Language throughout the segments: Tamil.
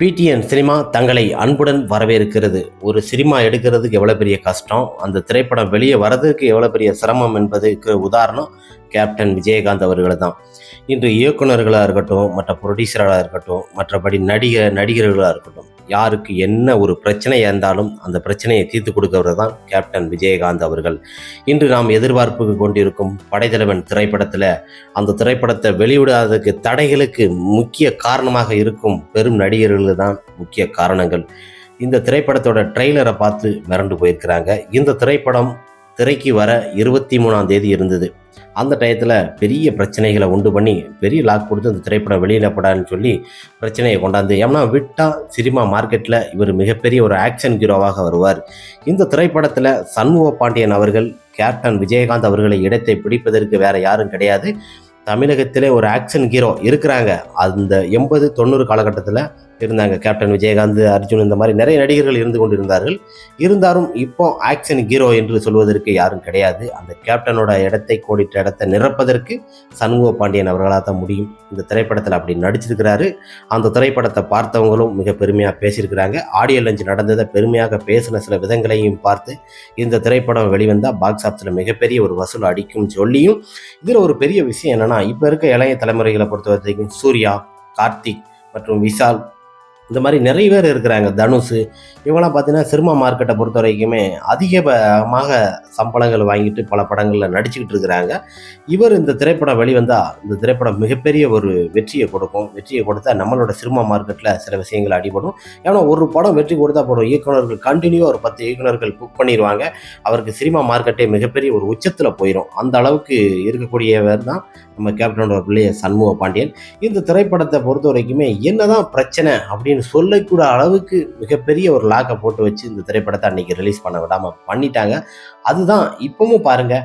பிடிஎன் சினிமா தங்களை அன்புடன் வரவேற்கிறது. ஒரு சினிமா எடுக்கிறதுக்கு எவ்வளோ பெரிய கஷ்டம்? அந்த திரைப்படம் வெளியே வர்றதுக்கு எவ்வளோ பெரிய சிரமம் என்பதுக்கு உதாரணம் கேப்டன் விஜயகாந்த் அவர்கள் தான். இன்று இயக்குனர்களாக இருக்கட்டும் மற்ற ப்ரொடியூசராக இருக்கட்டும் மற்றபடி நடிகர் நடிகர்களாக இருக்கட்டும் யாருக்கு என்ன ஒரு பிரச்சனை இருந்தாலும் அந்த பிரச்சனையை தீர்த்து கொடுக்கறது தான் கேப்டன் விஜயகாந்த் அவர்கள். இன்று நாம் எதிர்பார்ப்பு கொண்டிருக்கும் படைத்தலைவன் திரைப்படத்தில் அந்த திரைப்படத்தை வெளியிடாததுக்கு தடைகளுக்கு முக்கிய காரணமாக இருக்கும் பெரும் நடிகர்கள் தான் முக்கிய காரணங்கள். இந்த திரைப்படத்தோட ட்ரெய்லரை பார்த்து மிரண்டு போயிருக்கிறாங்க. இந்த திரைப்படம் திரைக்கு வர இருபத்தி மூணாம் தேதி இருந்தது. அந்த டயத்தில் பெரிய பிரச்சனைகளை உண்டு பண்ணி பெரிய லாக் கொடுத்து அந்த திரைப்படம் வெளியிடப்படாதுன்னு சொல்லி பிரச்சனையை கொண்டாந்து ஏன்னா விட்டா சினிமா மார்க்கெட்டில் இவர் மிகப்பெரிய ஒரு ஆக்ஷன் ஹீரோவாக வருவார். இந்த திரைப்படத்தில் சண்முக பாண்டியன் அவர்கள் கேப்டன் விஜயகாந்த் அவர்களை இடத்தை பிடிப்பதற்கு வேற யாரும் கிடையாது. தமிழகத்திலே ஒரு ஆக்ஷன் ஹீரோ இருக்கிறாங்க. அந்த எண்பது தொண்ணூறு காலகட்டத்தில் இருந்தாங்க. கேப்டன் விஜயகாந்த் அர்ஜுன் இந்த மாதிரி நிறைய நடிகர்கள் இருந்து கொண்டிருந்தார்கள். இருந்தாலும் இப்போ ஆக்ஷன் ஹீரோ என்று சொல்வதற்கு யாரும் கிடையாது. அந்த கேப்டனோட இடத்தை கோடிட்ட இடத்தை நிரப்பதற்கு சண்முக பாண்டியன் அவர்களாக தான் முடியும். இந்த திரைப்படத்தில் அப்படி நடிச்சிருக்கிறாரு. அந்த திரைப்படத்தை பார்த்தவங்களும் மிக பெருமையாக பேசியிருக்கிறாங்க. ஆடியோ லஞ்ச் நடந்ததை பெருமையாக பேசின சில விதங்களையும் பார்த்து இந்த திரைப்படம் வெளிவந்தால் பாக்ஸ் ஆஃபீஸில் மிகப்பெரிய ஒரு வசூல் அடிக்கும் சொல்லியும் இதில் ஒரு பெரிய விஷயம் என்னென்னா இப்போ இருக்க இளைய தலைமுறைகளை பொறுத்த வரைக்கும் சூர்யா கார்த்திக் மற்றும் விஷால் இந்த மாதிரி நிறைய பேர் இருக்கிறாங்க. தனுஷ் இவங்களாம் பார்த்தீங்கன்னா சினிமா மார்க்கெட்டை பொறுத்த வரைக்குமே அதிகமாக சம்பளங்கள் வாங்கிட்டு பல படங்களில் நடிச்சுக்கிட்டு இருக்கிறாங்க. இவர் இந்த திரைப்படம் வெளிவந்தால் இந்த திரைப்படம் மிகப்பெரிய ஒரு வெற்றியை கொடுக்கும். வெற்றியை கொடுத்தா நம்மளோட சினிமா மார்க்கெட்டில் சில விஷயங்கள் அடிபடும். ஏன்னா ஒரு படம் வெற்றி கொடுத்தா போடும் இயக்குனர்கள் கண்டினியூ ஒரு பத்து இயக்குநர்கள் புக் பண்ணிடுவாங்க அவருக்கு சினிமா மார்க்கெட்டே மிகப்பெரிய ஒரு உச்சத்தில் போயிடும் அந்த அளவுக்கு இருக்கக்கூடியவர் தான் நம்ம கேப்டனோட பிள்ளைய சண்முக பாண்டியன் இந்த திரைப்படத்தை பொறுத்த வரைக்குமே என்னதான் பிரச்சனை அப்படின்னு சொல்லக்கூட அளவுக்கு மிகப்பெரிய ஒரு லாக்கை போட்டு வச்சு இந்த திரைப்படத்தை அன்றைக்கி ரிலீஸ் பண்ண விடாமல் பண்ணிட்டாங்க. அதுதான் இப்பவும் பாருங்க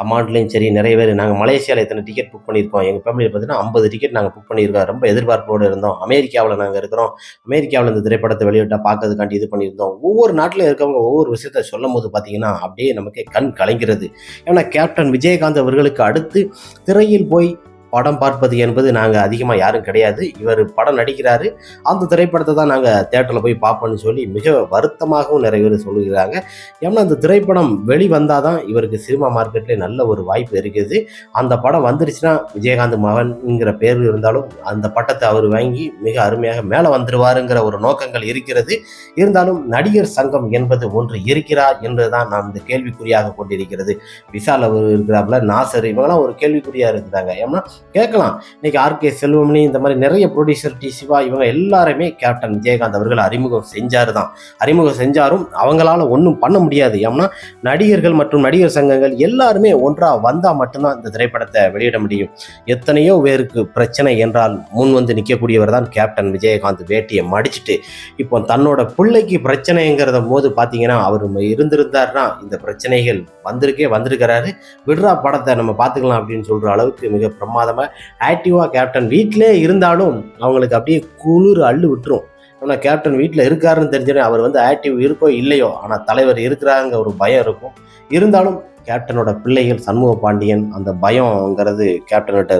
கமாண்ட்லேயும் சரி நிறைய பேர் நாங்கள் மலேசியாவில் எத்தனை டிக்கெட் புக் பண்ணியிருக்கோம் எங்கள் ஃபேமிலியில் பார்த்தீங்கன்னா ஐம்பது டிக்கெட் நாங்கள் புக் பண்ணியிருக்கோம். ரொம்ப எதிர்பார்ப்போடு இருந்தோம். அமெரிக்காவில் நாங்கள் இருக்கிறோம். அமெரிக்காவில் இந்த திரைப்படத்தை வெளியிட்டால் பார்க்கறதுக்காண்டி இது பண்ணியிருந்தோம். ஒவ்வொரு நாட்டில் இருக்கவங்க ஒவ்வொரு விஷயத்த சொல்லும் போது பார்த்தீங்கன்னா அப்படியே நமக்கு கண் கலைங்கிறது. ஏன்னா கேப்டன் விஜயகாந்த் அவர்களுக்கு அடுத்து திரையில் போய் படம் பார்ப்பது என்பது நாங்கள் அதிகமாக யாரும் கிடையாது. இவர் படம் நடிக்கிறாரு. அந்த திரைப்படத்தை தான் நாங்கள் தேட்டரில் போய் பார்ப்போம்னு சொல்லி மிக வருத்தமாகவும் நிறைய பேர் சொல்லுகிறாங்க. ஏன்னா அந்த திரைப்படம் வெளிவந்தால் தான் இவருக்கு சினிமா மார்க்கெட்டில் நல்ல ஒரு வாய்ப்பு இருக்குது. அந்த படம் வந்துருச்சுன்னா விஜயகாந்த் மகன்ங்கிற பேர் இருந்தாலும் அந்த பட்டத்தை அவர் வாங்கி மிக அருமையாக மேலே வந்துடுவாருங்கிற ஒரு நோக்கங்கள் இருக்கிறது. இருந்தாலும் நடிகர் சங்கம் என்பது ஒன்று இருக்கிறார் என்றுதான் நான் இந்த கேள்விக்குறியாக கொண்டிருக்கிறது. விஷால் அவர் இருக்கிறாப்புல நாசர் இவங்கெல்லாம் ஒரு கேள்விக்குறியாக இருக்கிறாங்க. ஏன்னா கேட்கலாம். இன்னைக்கு ஆர்கே செல்வமணி இந்த மாதிரி நிறைய ப்ரொடியூசர் டி சிவா இவங்க எல்லாருமே கேப்டன் விஜயகாந்த் அவர்கள் அறிமுகம் செஞ்சாரு தான். அறிமுகம் செஞ்சாரும் அவங்களால ஒன்றும் பண்ண முடியாது. ஏன்னா நடிகர்கள் மற்றும் நடிகர் சங்கங்கள் எல்லாருமே ஒன்றா வந்தால் மட்டும்தான் இந்த திரைப்படத்தை வெளியிட முடியும். எத்தனையோ பேருக்கு பிரச்சனை என்றால் முன் வந்து நிற்கக்கூடியவர் தான் கேப்டன் விஜயகாந்த். வேட்டியை மடிச்சிட்டு இப்போ தன்னோட பிள்ளைக்கு பிரச்சனைங்கிறத போது பார்த்தீங்கன்னா அவர் இருந்திருந்தாருன்னா இந்த பிரச்சனைகள் வந்திருக்கே வந்திருக்கிறாரு. விடுறா படத்தை நம்ம பார்த்துக்கலாம் அப்படின்னு சொல்கிற அளவுக்கு மிக பிரமாதமாக ஆக்டிவாக கேப்டன் வீட்டிலே இருந்தாலும் அவங்களுக்கு அப்படியே குளிர் அள்ளு விட்டுரும். ஆனால் கேப்டன் வீட்டில் இருக்காருன்னு தெரிஞ்சோடனே அவர் வந்து ஆக்டிவ் இருக்கோ இல்லையோ ஆனால் தலைவர் இருக்கிறாங்க ஒரு பயம் இருக்கும். இருந்தாலும் கேப்டனோட பிள்ளைகள் சண்முக பாண்டியன் அந்த பயம்ங்கிறது கேப்டன்கிட்ட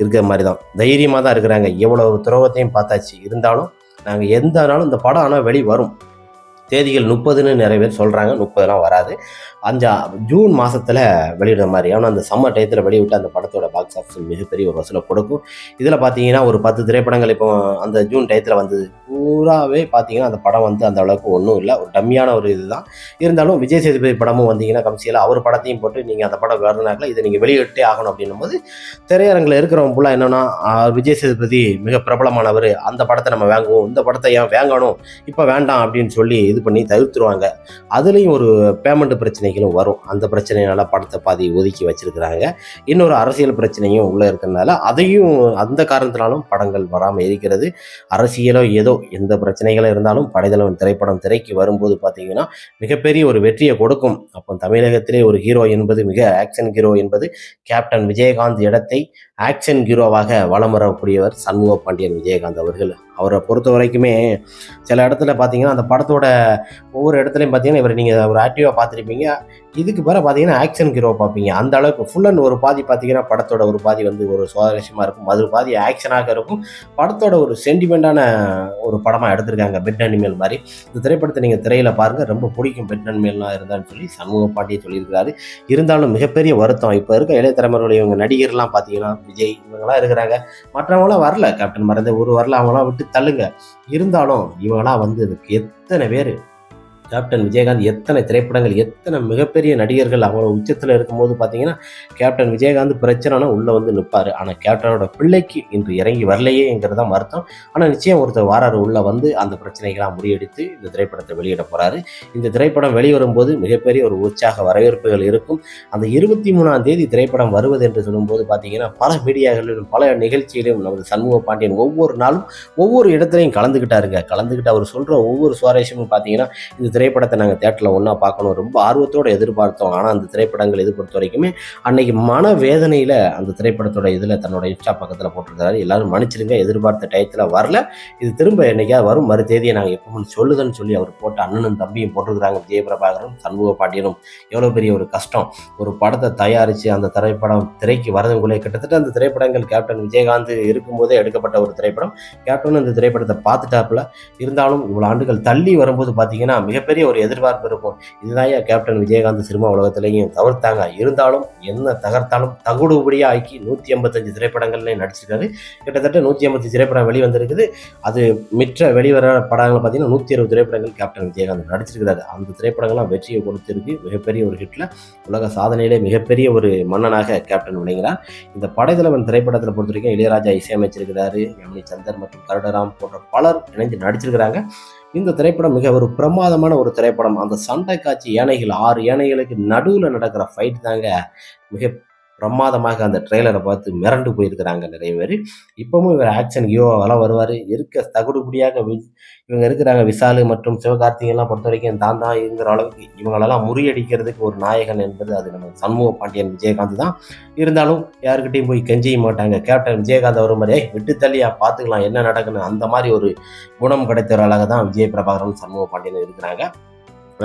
இருக்கிற மாதிரி தான் தைரியமாக தான் இருக்கிறாங்க. எவ்வளோ துரோகத்தையும் பார்த்தாச்சு. இருந்தாலும் நாங்கள் எந்த நாளும் இந்த படம் ஆனால் வெளி வரும். தேதிகள் முப்பதுன்னு நிறைய பேர் சொல்கிறாங்க முப்பதுலாம் வராது. அஞ்சா ஜூன் மாதத்தில் வெளியிடுற மாதிரி. ஆனால் அந்த சம்மர் டயத்தில் வெளியிட்டு அந்த படத்தோட பாக்ஸ் ஆஃபீஸ் மிகப்பெரிய ஒரு வசூலை கொடுக்கும். இதில் பார்த்தீங்கன்னா ஒரு பத்து திரைப்படங்கள் இப்போ அந்த ஜூன் டயத்தில் வந்தது. பூராவே பார்த்தீங்கன்னா அந்த படம் வந்து அந்த அளவுக்கு ஒன்றும் இல்லை. ஒரு டம்மியான ஒரு இதுதான். இருந்தாலும் விஜய் சேதுபதி படமும் வந்தீங்கன்னா கம்சியில் அவர் படத்தையும் போட்டு நீங்கள் அந்த படம் வரணுனாக்கில் இதை நீங்கள் வெளியிட்டே ஆகணும் அப்படின்னும் போது திரையரங்கில் இருக்கிறவங்க ஃபுல்லாக என்னென்னா விஜய் சேதுபதி மிக பிரபலமானவர். அந்த படத்தை நம்ம வாங்குவோம். இந்த படத்தை ஏன் வாங்கணும்? இப்போ வேண்டாம் அப்படின்னு சொல்லி இது பண்ணி தவிர்த்துருவாங்க. அதுலேயும் ஒரு பேமெண்ட் பிரச்சனைகளும் வரும். அந்த பிரச்சனையினால படத்தை பாதி ஒதுக்கி வச்சிருக்கிறாங்க. இன்னொரு அரசியல் பிரச்சனை பிரச்சனையும் உள்ளே இருக்கிறதுனால அதையும் அந்த காரணத்தினாலும் படங்கள் வராமல் இருக்கிறது. அரசியலோ ஏதோ எந்த பிரச்சனைகளும் இருந்தாலும் படைதளவன் திரைப்படம் திரைக்கு வரும்போது பார்த்தீங்கன்னா மிகப்பெரிய ஒரு வெற்றியை கொடுக்கும். அப்போ தமிழகத்திலே ஒரு ஹீரோ என்பது மிக ஆக்ஷன் ஹீரோ என்பது கேப்டன் விஜயகாந்த் இடத்தை ஆக்ஷன் ஹீரோவாக வலம் வரக்கூடியவர் சண்முக பாண்டியன் விஜயகாந்த் அவர்கள். அவரை பொறுத்த வரைக்குமே சில இடத்துல பார்த்தீங்கன்னா அந்த படத்தோட ஒவ்வொரு இடத்துலையும் பார்த்தீங்கன்னா இவர் நீங்கள் ஒரு ஆக்டிவாக பார்த்துருப்பீங்க. இதுக்கு பிறகு பார்த்தீங்கன்னா ஆக்ஷன் ஹீரோ பார்ப்பீங்க. அந்த அளவுக்கு ஃபுல் அண்ட் ஒரு பாதி பார்த்தீங்கன்னா படத்தோட ஒரு பாதி வந்து ஒரு சுவாரஸ்யமாக இருக்கும். அது பாதி ஆக்ஷனாக இருக்கும். படத்தோட ஒரு சென்டிமெண்ட்டான ஒரு படமாக எடுத்திருக்காங்க பெட் அனிமேல் மாதிரி. இந்த திரைப்படத்தை நீங்கள் திரையில் பாருங்கள் ரொம்ப பிடிக்கும் பெட் அனிமேல்லாம் இருந்தான்னு சொல்லி சண்முக பாண்டியை சொல்லியிருக்கிறாரு. இருந்தாலும் மிகப்பெரிய வருத்தம். இப்போ இருக்க இளைய இவங்க நடிகர்லாம் பார்த்தீங்கன்னா விஜய் இவங்கெல்லாம் இருக்கிறாங்க. மற்றவங்களாம் வரல. கேப்டன் மறந்து ஒரு வரல. அவங்களாம் விட்டு தள்ளுங்க. இருந்தாலும் இவங்களாம் வந்து இதுக்கு எத்தனை பேர் கேப்டன் விஜயகாந்த் எத்தனை திரைப்படங்கள் எத்தனை மிகப்பெரிய நடிகர்கள் அவரோட உச்சத்தில் இருக்கும்போது பார்த்தீங்கன்னா கேப்டன் விஜயகாந்த் பிரச்சனைனா உள்ளே வந்து நிற்பார் ஆனால் கேப்டனோட பிள்ளைக்கு இன்று இறங்கி வரலையேங்கிறது தான் வருத்தம் ஆனால் நிச்சயம் ஒருத்தர் வாராரு உள்ளே வந்து அந்த பிரச்சனைகளாக முறியடித்து இந்த திரைப்படத்தை வெளியிட போகிறாரு இந்த திரைப்படம் வெளிவரும்போது மிகப்பெரிய ஒரு உற்சாக வரவேற்புகள் இருக்கும். அந்த இருபத்தி மூணாம் தேதி திரைப்படம் வருவது என்று சொல்லும்போது பார்த்தீங்கன்னா பல மீடியாக்களிலும் பல நிகழ்ச்சியிலும் நமது சண்முக பாண்டியன் ஒவ்வொரு நாளும் ஒவ்வொரு இடத்துலையும் கலந்துக்கிட்டாருங்க கலந்துக்கிட்டு அவர் சொல்கிற ஒவ்வொரு சுவாரஸ்யமும் பார்த்தீங்கன்னா இந்த திரைப்படத்தை நாங்கள் தேட்டரில் ஒன்றா பார்க்கணும். ரொம்ப ஆர்வத்தோடு எதிர்பார்த்தோம். ஆனால் அந்த திரைப்படங்கள் இது பொறுத்த வரைக்குமே அன்னைக்கு மன வேதனையில் அந்த திரைப்படத்தோட இதில் தன்னோட இன்ஸ்டா பக்கத்தில் போட்டிருக்காரு எல்லாரும் மன்னிச்சிருங்க எதிர்பார்த்த டயத்தில் வரல. இது திரும்ப என்னைக்காவது வரும். மறு தேதியை நாங்கள் எப்போ சொல்லுதன்னு சொல்லி அவர் போட்டு அண்ணனும் தம்பியும் போட்டிருக்கிறாங்க. விஜயபிரபாகரும் சண்முக பாண்டியனும். எவ்வளோ பெரிய ஒரு கஷ்டம். ஒரு படத்தை தயாரித்து அந்த திரைப்படம் திரைக்கு வரதுக்குள்ளே கிட்டத்தட்ட அந்த திரைப்படங்கள் கேப்டன் விஜயகாந்த் இருக்கும்போதே எடுக்கப்பட்ட ஒரு திரைப்படம். கேப்டன் அந்த திரைப்படத்தை பார்த்துட்டாப்புல. இருந்தாலும் இவ்வளோ ஆண்டுகள் தள்ளி வரும்போது பார்த்தீங்கன்னா மிகப்பெரிய ஒரு எதிர்பார்ப்பு இருக்கும். இதுதான் கேப்டன் விஜயகாந்த் சினிமா உலகத்திலையும் தவிர்த்தாங்க. இருந்தாலும் என்ன தகர்த்தாலும் தகுடுபடியாக ஆக்கி நூற்றி ஐம்பத்தஞ்சு திரைப்படங்கள்லையும் நடிச்சிருக்காரு. கிட்டத்தட்ட நூற்றி ஐம்பத்தி திரைப்படம் வெளிவந்திருக்குது. அது மிற்ற வெளிவர படங்கள் பார்த்தீங்கன்னா நூற்றி அறுபது திரைப்படங்கள் கேப்டன் விஜயகாந்த் நடிச்சிருக்கிறாரு. அந்த திரைப்படங்கள்லாம் வெற்றியை கொடுத்திருக்கு. மிகப்பெரிய ஒரு ஹிட்டில் உலக சாதனையிலே மிகப்பெரிய ஒரு மன்னனாக கேப்டன் விளங்கினார் இந்த படைத்தலைவன் திரைப்படத்தில் பொறுத்த வரைக்கும் இளையராஜா இசையமைச்சிருக்கிறாரு. எம்னி சந்தர் மற்றும் கருடராம் போன்ற பலர் இணைந்து நடிச்சிருக்கிறாங்க. இந்த திரைப்படம் மிக ஒரு பிரமாதமான ஒரு திரைப்படம். அந்த சண்டை காட்சி யானைகள் ஆறு யானைகளுக்கு நடுவில் நடக்கிற ஃபைட் தாங்க மிக பிரமாதமாக அந்த ட்ரெய்லரை பார்த்து மிரண்டு போயிருக்கிறாங்க நிறைய பேர். இப்பவும் இவர் ஆக்ஷன் ஹீரோவெல்லாம் வருவார். இருக்க தகுடுபடியாக வி இவங்க இருக்கிறாங்க. விசாலு மற்றும் சிவகார்த்திகெல்லாம் பொறுத்த வரைக்கும் தான் தான் இருக்கிற அளவுக்கு இவங்களெல்லாம் முறியடிக்கிறதுக்கு ஒரு நாயகன் என்பது அது நம்ம சண்முக பாண்டியன் விஜயகாந்த் தான். இருந்தாலும் யாருக்கிட்டையும் போய் கெஞ்சிக்க மாட்டாங்க. கேப்டன் விஜயகாந்த் வரும் மாதிரியே விட்டு தள்ளியாக பார்த்துக்கலாம். என்ன நடக்குன்னு? அந்த மாதிரி ஒரு குணம் கிடைத்தவர்களாக தான் விஜய பிரபாகரன் சண்முக பாண்டியன் இருக்கிறாங்க.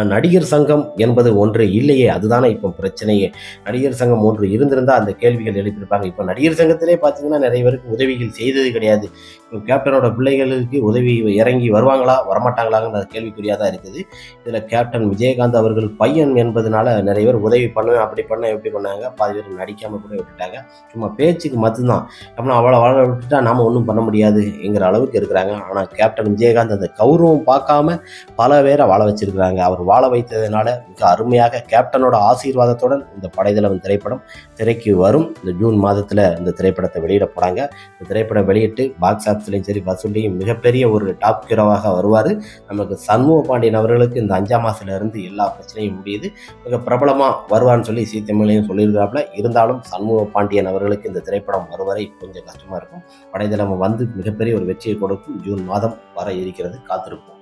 நடிகர் சங்கம் என்பது ஒன்று இல்லையே அதுதானே இப்போ பிரச்சனையே. நடிகர் சங்கம் ஒன்று இருந்திருந்தால் அந்த கேள்விகள் எழுப்பியிருப்பாங்க. இப்போ நடிகர் சங்கத்திலே பார்த்தீங்கன்னா நிறைய பேருக்கு உதவிகள் செய்தது கிடையாது. இப்போ கேப்டனோட பிள்ளைகளுக்கு உதவி இறங்கி வருவாங்களா வரமாட்டாங்களாங்கிற கேள்விக்குறியாக தான் இருக்குது. இதில் கேப்டன் விஜயகாந்த் அவர்கள் பையன் என்பதனால நிறைய பேர் உதவி பண்ணுவேன் அப்படி பண்ண எப்படி பண்ணாங்க. பாதி பேர் நடிக்காமல் கூட விட்டுட்டாங்க. சும்மா பேச்சுக்கு மட்டும்தான். அப்படின்னா அவ்வளோ வாழ விட்டுட்டா நாம் ஒன்றும் பண்ண முடியாதுங்கிற அளவுக்கு இருக்கிறாங்க. ஆனால் கேப்டன் விஜயகாந்த் அந்த கௌரவம் பார்க்காம பல பேரை வாழ வச்சிருக்கிறாங்க. அவர் வாழ வைத்ததுனால மிக அருமையாக கேப்டனோட ஆசீர்வாதத்துடன் இந்த படைதளவன் திரைப்படம் திரைக்கு வரும். இந்த ஜூன் மாதத்தில் இந்த திரைப்படத்தை வெளியிட போகிறாங்க இந்த திரைப்படம் வெளியிட்டு பாக்ஸ் ஆஃபீஸ்லையும் சரி வசூல்லையும் மிகப்பெரிய ஒரு டாப் ஹீரோவாக வருவார். நமக்கு சண்முக பாண்டியன் அவர்களுக்கு இந்த அஞ்சாம் மாதத்துல இருந்து எல்லா பிரச்சனையும் முடியுது. மிக பிரபலமாக வருவான்னு சொல்லி சீத்தமிழையும் சொல்லியிருக்காப்புல. இருந்தாலும் சண்முக பாண்டியன் அவர்களுக்கு இந்த திரைப்படம் வருவரை கொஞ்சம் கஷ்டமாக இருக்கும். படைதளம் வந்து மிகப்பெரிய ஒரு வெற்றியை கொடுக்கும். ஜூன் மாதம் வர இருக்கிறது. காத்திருப்போம்.